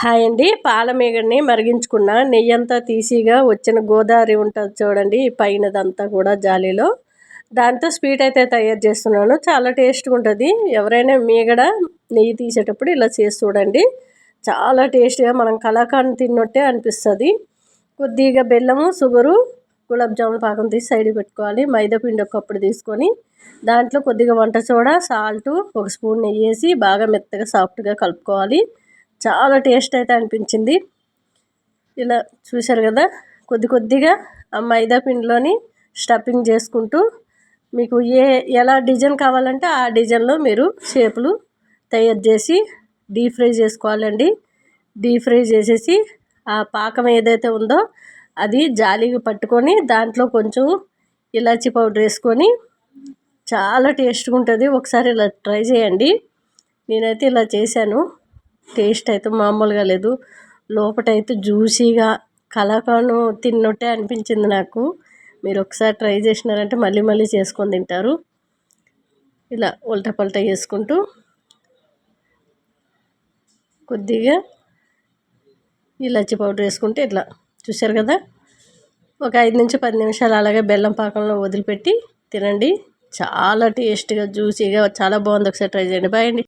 Hi అండి. పాలమేగడిని మరిగించుకున్న నెయ్యి అంతా తీసిగా వచ్చిన గోదావరి ఉంటుంది చూడండి పైనదంతా కూడా జాలీలో. దాంతో స్వీట్ అయితే తయారు చేస్తున్నాను. చాలా టేస్ట్గా ఉంటుంది. ఎవరైనా మీగడ నెయ్యి తీసేటప్పుడు ఇలా చేసి చూడండి. చాలా టేస్ట్గా మనం కళాకాండ్ తిన్నట్టే అనిపిస్తుంది. కొద్దిగా బెల్లము షుగరు గులాబ్ జామున్ పాకం తీసి సైడ్ పెట్టుకోవాలి. మైదా పిండి ఒక కప్పుడు తీసుకొని దాంట్లో కొద్దిగా వంట సోడా సాల్ట్ ఒక స్పూన్ నెయ్యి వేసి బాగా మెత్తగా సాఫ్ట్గా కలుపుకోవాలి. చాలా టేస్ట్ అయితే అనిపించింది. ఇలా చూశారు కదా కొద్ది కొద్దిగా ఆ మైదా పిండిలోని స్టఫింగ్ చేసుకుంటూ మీకు ఏ ఎలా డిజైన్ కావాలంటే ఆ డిజైన్లో మీరు షేపులు తయారు చేసి డీప్ ఫ్రై చేసుకోవాలండి. డీప్ ఫ్రై చేసేసి ఆ పాకం ఏదైతే ఉందో అది జాలీగా పట్టుకొని దాంట్లో కొంచెం ఇలాచీ పౌడర్ వేసుకొని చాలా టేస్ట్గా ఉంటుంది. ఒకసారి ఇలా ట్రై చేయండి. నేనైతే ఇలా చేశాను. టేస్ట్ అయితే మామూలుగా లేదు. లోపటైతే జ్యూసీగా కలాకాను తిన్నట్టే అనిపించింది నాకు. మీరు ఒకసారి ట్రై చేసినారంటే మళ్ళీ మళ్ళీ చేసుకొని తింటారు. ఇలా ఉల్టా పల్టా చేసుకుంటూ కొద్దిగా ఇలాచి పౌడర్ వేసుకుంటే ఇట్లా. చూశారు కదా? ఒక ఐదు నుంచి పది నిమిషాలు అలాగే బెల్లం పాకంలో వదిలిపెట్టి తినండి. చాలా టేస్ట్గా జ్యూసీగా చాలా బాగుంది. ఒకసారి ట్రై చేయండి. బాయ్ అండి.